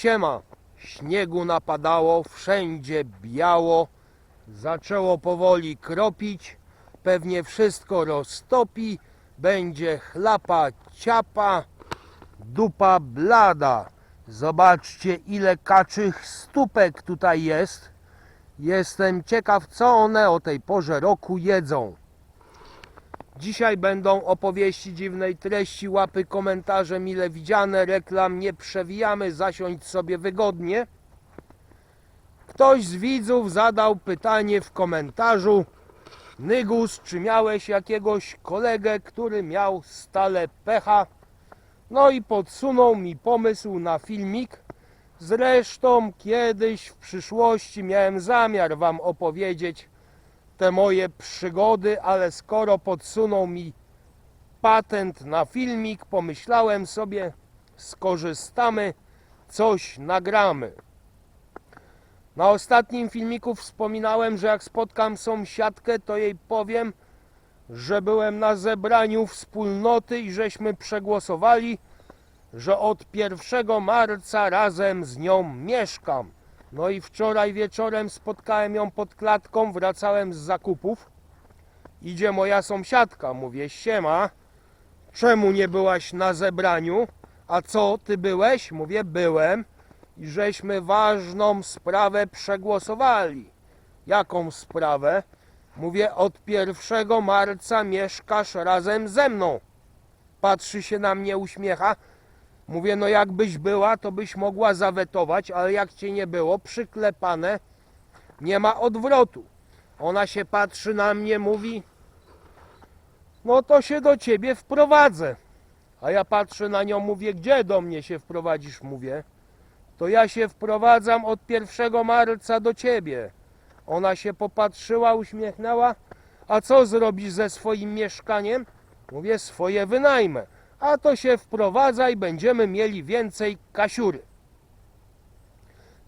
Siema, śniegu napadało, wszędzie biało, zaczęło powoli kropić, pewnie wszystko roztopi, będzie chlapa ciapa, dupa blada. Zobaczcie ile kaczych stópek tutaj jest. Jestem ciekaw co one o tej porze roku jedzą. Dzisiaj będą opowieści dziwnej treści, łapy komentarze mile widziane, reklam nie przewijamy, zasiądź sobie wygodnie. Ktoś z widzów zadał pytanie w komentarzu Nygus, czy miałeś jakiegoś kolegę, który miał stale pecha? No i podsunął mi pomysł na filmik. Zresztą kiedyś w przyszłości miałem zamiar wam opowiedzieć te moje przygody, ale skoro podsunął mi patent na filmik, pomyślałem sobie, skorzystamy, coś nagramy. Na ostatnim filmiku wspominałem, że jak spotkam sąsiadkę, to jej powiem, że byłem na zebraniu wspólnoty i żeśmy przegłosowali, że od 1 marca razem z nią mieszkam. No i wczoraj wieczorem spotkałem ją pod klatką, wracałem z zakupów. Idzie moja sąsiadka, mówię, siema, czemu nie byłaś na zebraniu? A co, ty byłeś? Mówię, byłem i żeśmy ważną sprawę przegłosowali. Jaką sprawę? Mówię, od 1 marca mieszkasz razem ze mną. Patrzy się na mnie, uśmiecha. Mówię, no jakbyś była, to byś mogła zawetować, ale jak cię nie było, przyklepane, nie ma odwrotu. Ona się patrzy na mnie, mówi, no to się do ciebie wprowadzę. A ja patrzę na nią, mówię, gdzie do mnie się wprowadzisz? Mówię, to ja się wprowadzam od 1 marca do ciebie. Ona się popatrzyła, uśmiechnęła, a co zrobisz ze swoim mieszkaniem? Mówię, swoje wynajmę a to się wprowadza i będziemy mieli więcej kasiury.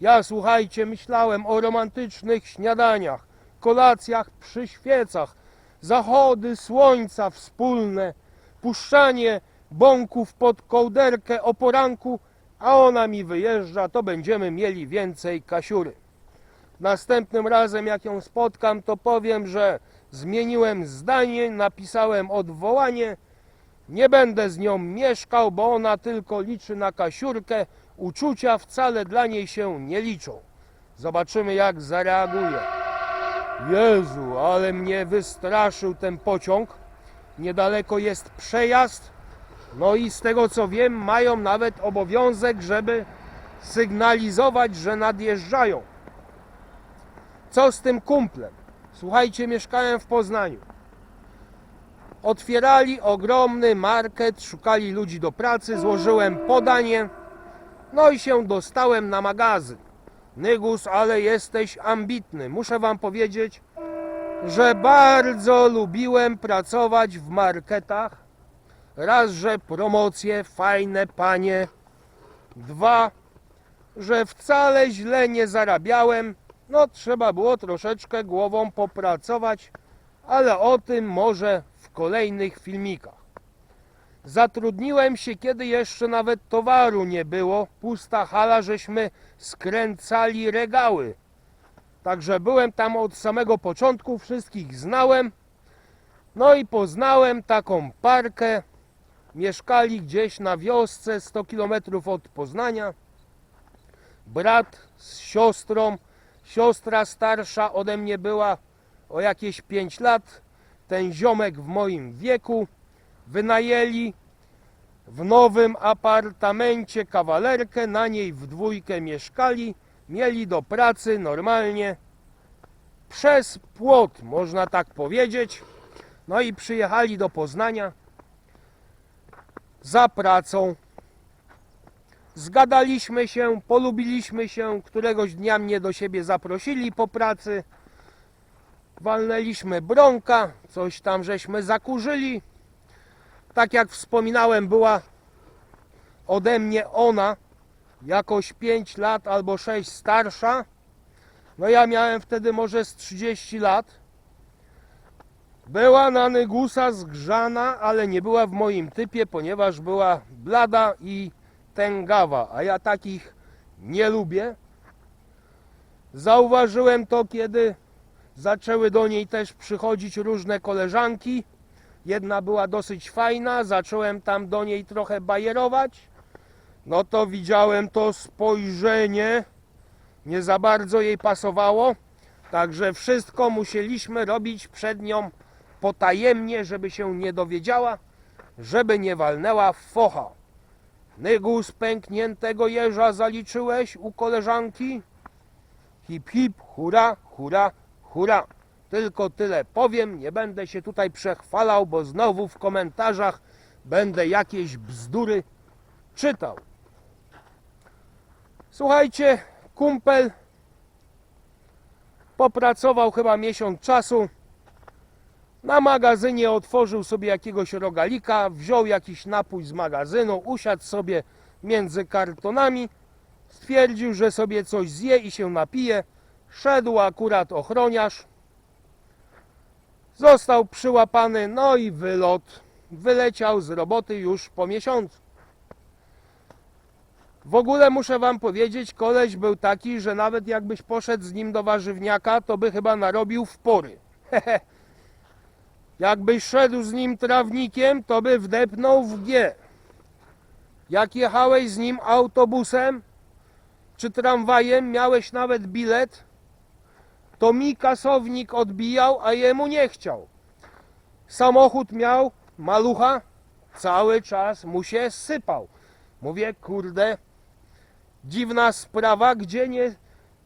Ja słuchajcie, myślałem o romantycznych śniadaniach, kolacjach przy świecach, zachody słońca wspólne, puszczanie bąków pod kołderkę o poranku, a ona mi wyjeżdża, to będziemy mieli więcej kasiury. Następnym razem jak ją spotkam, to powiem, że zmieniłem zdanie, napisałem odwołanie, nie będę z nią mieszkał, bo ona tylko liczy na kasiurkę. Uczucia wcale dla niej się nie liczą. Zobaczymy, jak zareaguje. Jezu, ale mnie wystraszył ten pociąg. Niedaleko jest przejazd. No i z tego co wiem, mają nawet obowiązek, żeby sygnalizować, że nadjeżdżają. Co z tym kumplem? Słuchajcie, mieszkałem w Poznaniu. Otwierali ogromny market, szukali ludzi do pracy, złożyłem podanie, no i się dostałem na magazyn. Nygus, ale jesteś ambitny. Muszę wam powiedzieć, że bardzo lubiłem pracować w marketach. Raz, że promocje, fajne panie. Dwa, że wcale źle nie zarabiałem. No, trzeba było troszeczkę głową popracować, ale o tym może kolejnych filmikach. Zatrudniłem się, kiedy jeszcze nawet towaru nie było. Pusta hala, żeśmy skręcali regały. Także byłem tam od samego początku, wszystkich znałem. No i poznałem taką parkę. Mieszkali gdzieś na wiosce 100 km od Poznania. Brat z siostrą. Siostra starsza ode mnie była o jakieś 5 lat. Ten ziomek w moim wieku wynajęli w nowym apartamencie kawalerkę, na niej w dwójkę mieszkali, mieli do pracy normalnie przez płot, można tak powiedzieć. No i przyjechali do Poznania za pracą. Zgadaliśmy się, polubiliśmy się, któregoś dnia mnie do siebie zaprosili po pracy. Walnęliśmy bronka, coś tam żeśmy zakurzyli. Tak jak wspominałem, była ode mnie ona jakoś 5 lat albo 6 starsza. No ja miałem wtedy może z 30 lat. Była na Nygusa zgrzana, ale nie była w moim typie, ponieważ była blada i tęgawa, a ja takich nie lubię. Zauważyłem to, kiedy zaczęły do niej też przychodzić różne koleżanki. Jedna była dosyć fajna, zacząłem tam do niej trochę bajerować. No to widziałem to spojrzenie, nie za bardzo jej pasowało. Także wszystko musieliśmy robić przed nią potajemnie, żeby się nie dowiedziała, żeby nie walnęła w focha. Nygus pękniętego jeża zaliczyłeś u koleżanki? Hip hip, hura, hura, hura. Tylko tyle powiem, nie będę się tutaj przechwalał, bo znowu w komentarzach będę jakieś bzdury czytał. Słuchajcie, kumpel popracował chyba miesiąc czasu. Na magazynie otworzył sobie jakiegoś rogalika, wziął jakiś napój z magazynu, usiadł sobie między kartonami, stwierdził, że sobie coś zje i się napije. Szedł akurat ochroniarz. Został przyłapany, no i wylot. Wyleciał z roboty już po miesiącu. W ogóle muszę wam powiedzieć, koleś był taki, że nawet jakbyś poszedł z nim do warzywniaka, to by chyba narobił w pory. Jakbyś szedł z nim trawnikiem, to by wdepnął w G. Jak jechałeś z nim autobusem czy tramwajem, miałeś nawet bilet, to mi kasownik odbijał, a jemu nie chciał. Samochód miał malucha, cały czas mu się sypał. Mówię, kurde, dziwna sprawa, gdzie nie,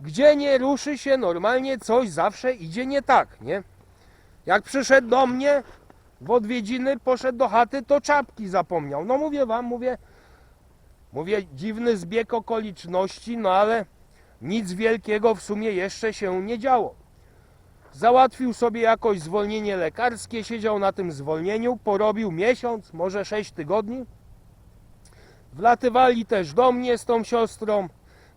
gdzie nie ruszy się normalnie coś, zawsze idzie nie tak, nie? Jak przyszedł do mnie w odwiedziny, poszedł do chaty, to czapki zapomniał. No mówię wam, mówię, mówię, dziwny zbieg okoliczności, no ale nic wielkiego w sumie jeszcze się nie działo. Załatwił sobie jakoś zwolnienie lekarskie, siedział na tym zwolnieniu, porobił miesiąc, może sześć tygodni. Wlatywali też do mnie z tą siostrą,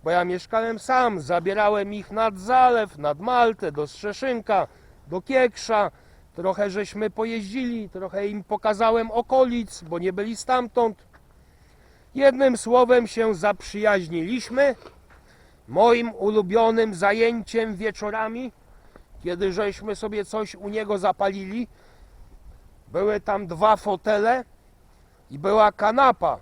bo ja mieszkałem sam, zabierałem ich nad zalew, nad Maltę, do Strzeszynka, do Kieksza. Trochę żeśmy pojeździli, trochę im pokazałem okolic, bo nie byli stamtąd. Jednym słowem się zaprzyjaźniliśmy. Moim ulubionym zajęciem wieczorami, kiedy żeśmy sobie coś u niego zapalili, były tam dwa fotele i była kanapa.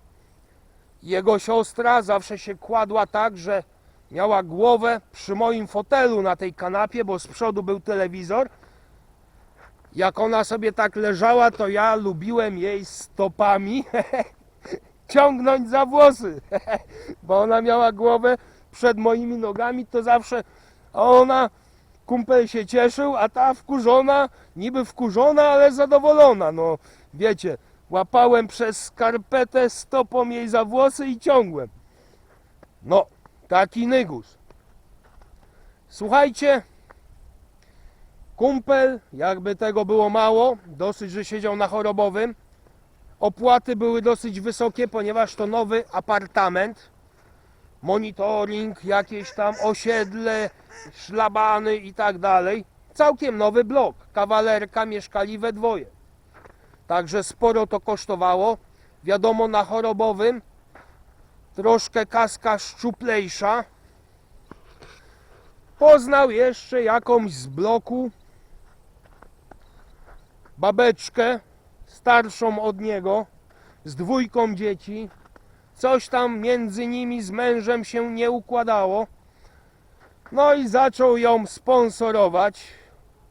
Jego siostra zawsze się kładła tak, że miała głowę przy moim fotelu na tej kanapie, bo z przodu był telewizor. Jak ona sobie tak leżała, to ja lubiłem jej stopami ciągnąć za włosy, bo ona miała głowę przed moimi nogami, to zawsze ona, kumpel się cieszył, a ta wkurzona, niby wkurzona, ale zadowolona, no wiecie, łapałem przez skarpetę stopą jej za włosy i ciągłem. No, taki nygus. Słuchajcie, kumpel, jakby tego było mało, dosyć, że siedział na chorobowym. Opłaty były dosyć wysokie, ponieważ to nowy apartament. Monitoring, jakieś tam osiedle, szlabany i tak dalej. Całkiem nowy blok. Kawalerka mieszkali we dwoje. Także sporo to kosztowało. Wiadomo, na chorobowym troszkę kaska szczuplejsza. Poznał jeszcze jakąś z bloku babeczkę starszą od niego z dwójką dzieci. Coś tam między nimi z mężem się nie układało. No i zaczął ją sponsorować,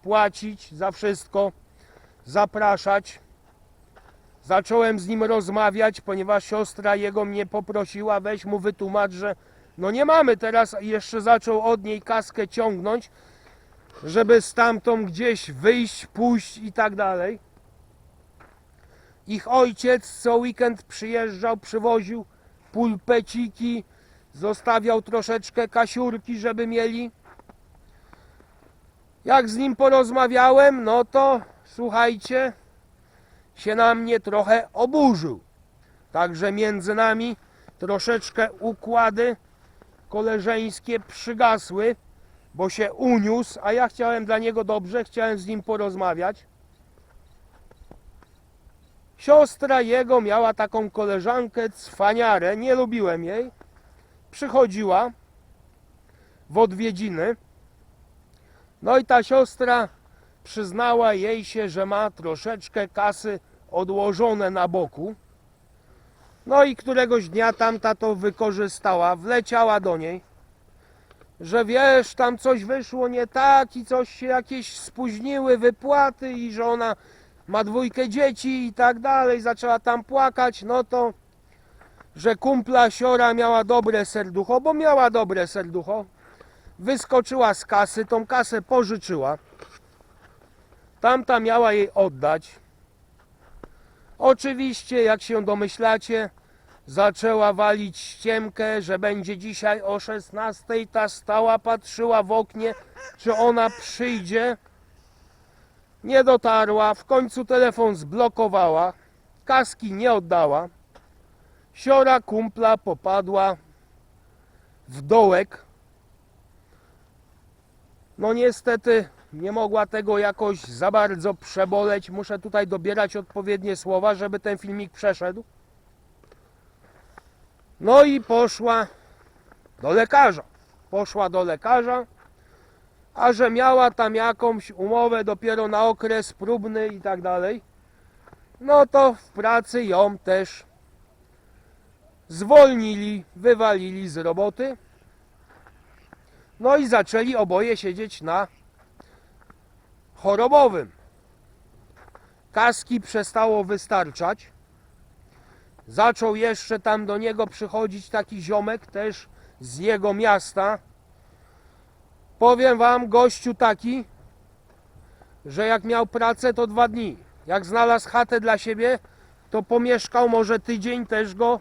płacić za wszystko, zapraszać. Zacząłem z nim rozmawiać, ponieważ siostra jego mnie poprosiła, weź mu wytłumacz, że no nie mamy teraz, jeszcze zaczął od niej kaskę ciągnąć, żeby stamtąd gdzieś wyjść, pójść i tak dalej. Ich ojciec co weekend przyjeżdżał, przywoził pulpeciki, zostawiał troszeczkę kasiurki, żeby mieli. Jak z nim porozmawiałem, no to słuchajcie, się na mnie trochę oburzył. Także między nami troszeczkę układy koleżeńskie przygasły, bo się uniósł, a ja chciałem dla niego dobrze, chciałem z nim porozmawiać. Siostra jego miała taką koleżankę, cwaniarę, nie lubiłem jej. Przychodziła, w odwiedziny. No i ta siostra przyznała jej się, że ma troszeczkę kasy odłożone na boku. No i któregoś dnia tamta to wykorzystała, wleciała do niej, że wiesz, tam coś wyszło nie tak i coś się jakieś spóźniły wypłaty i że ona ma dwójkę dzieci i tak dalej, zaczęła tam płakać, no to że kumpla siora miała dobre serducho, bo miała dobre serducho, wyskoczyła z kasy, tą kasę pożyczyła, tamta miała jej oddać. Oczywiście, jak się domyślacie, zaczęła walić ściemkę, że będzie dzisiaj o 16. Ta stała, patrzyła w oknie, czy ona przyjdzie. Nie dotarła, w końcu telefon zblokowała, kaski nie oddała. Siora kumpla popadła w dołek. No niestety nie mogła tego jakoś za bardzo przeboleć. Muszę tutaj dobierać odpowiednie słowa, żeby ten filmik przeszedł. No i poszła do lekarza. Poszła do lekarza, a że miała tam jakąś umowę dopiero na okres próbny i tak dalej, no to w pracy ją też zwolnili, wywalili z roboty. No i zaczęli oboje siedzieć na chorobowym. Kaski przestało wystarczać. Zaczął jeszcze tam do niego przychodzić taki ziomek też z jego miasta. Powiem wam, gościu taki, że jak miał pracę to dwa dni. Jak znalazł chatę dla siebie, to pomieszkał może tydzień, też go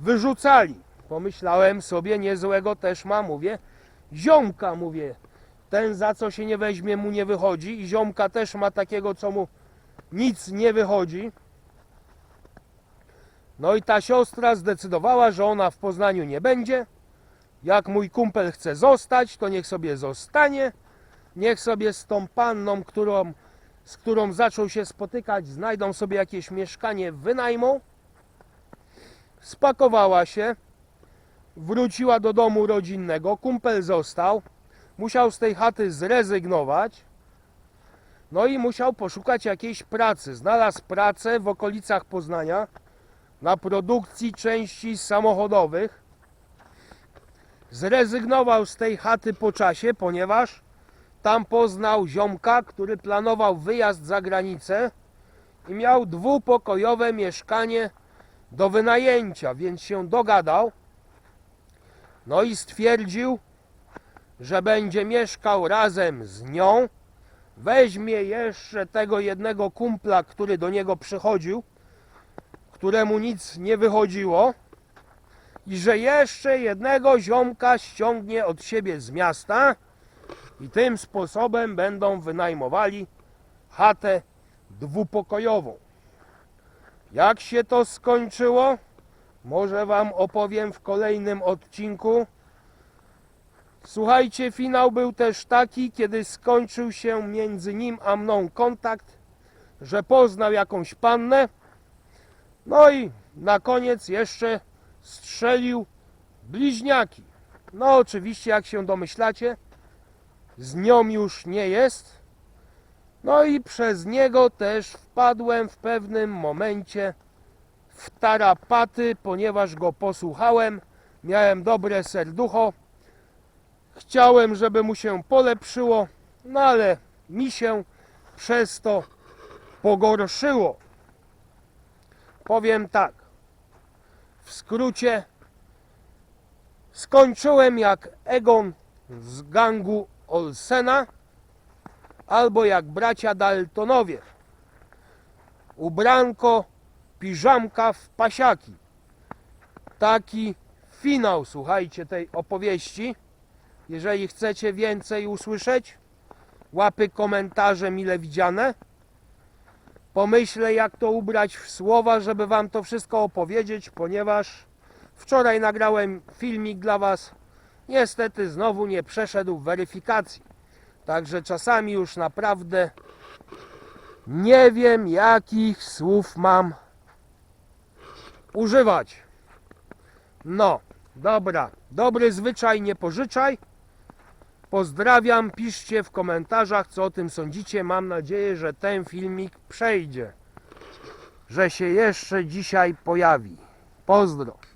wyrzucali. Pomyślałem sobie, niezłego też ma, mówię, ziomka, mówię, ten za co się nie weźmie mu nie wychodzi i ziomka też ma takiego, co mu nic nie wychodzi. No i ta siostra zdecydowała, że ona w Poznaniu nie będzie. Jak mój kumpel chce zostać, to niech sobie zostanie. Niech sobie z tą panną, którą, z którą zaczął się spotykać, znajdą sobie jakieś mieszkanie, wynajmą. Spakowała się, wróciła do domu rodzinnego, kumpel został, musiał z tej chaty zrezygnować. No i musiał poszukać jakiejś pracy. Znalazł pracę w okolicach Poznania na produkcji części samochodowych. Zrezygnował z tej chaty po czasie, ponieważ tam poznał ziomka, który planował wyjazd za granicę i miał dwupokojowe mieszkanie do wynajęcia, więc się dogadał. No i stwierdził, że będzie mieszkał razem z nią. Weźmie jeszcze tego jednego kumpla, który do niego przychodził, któremu nic nie wychodziło. I że jeszcze jednego ziomka ściągnie od siebie z miasta i tym sposobem będą wynajmowali chatę dwupokojową. Jak się to skończyło? Może Wam opowiem w kolejnym odcinku. Słuchajcie, finał był też taki, kiedy skończył się między nim a mną kontakt, że poznał jakąś pannę. No i na koniec jeszcze strzelił bliźniaki. No oczywiście, jak się domyślacie, z nią już nie jest. No i przez niego też wpadłem w pewnym momencie w tarapaty, ponieważ go posłuchałem. Miałem dobre serducho. Chciałem, żeby mu się polepszyło, no ale mi się przez to pogorszyło. Powiem tak. W skrócie skończyłem jak Egon z gangu Olsena albo jak bracia Daltonowie. Ubranko, piżamka w pasiaki. Taki finał, słuchajcie, tej opowieści. Jeżeli chcecie więcej usłyszeć, łapy komentarze mile widziane. Pomyślę, jak to ubrać w słowa, żeby Wam to wszystko opowiedzieć, ponieważ wczoraj nagrałem filmik dla Was. Niestety znowu nie przeszedł weryfikacji. Także czasami już naprawdę nie wiem, jakich słów mam używać. No, dobra. Dobry zwyczaj nie pożyczaj. Pozdrawiam, piszcie w komentarzach, co o tym sądzicie. Mam nadzieję, że ten filmik przejdzie, że się jeszcze dzisiaj pojawi. Pozdro.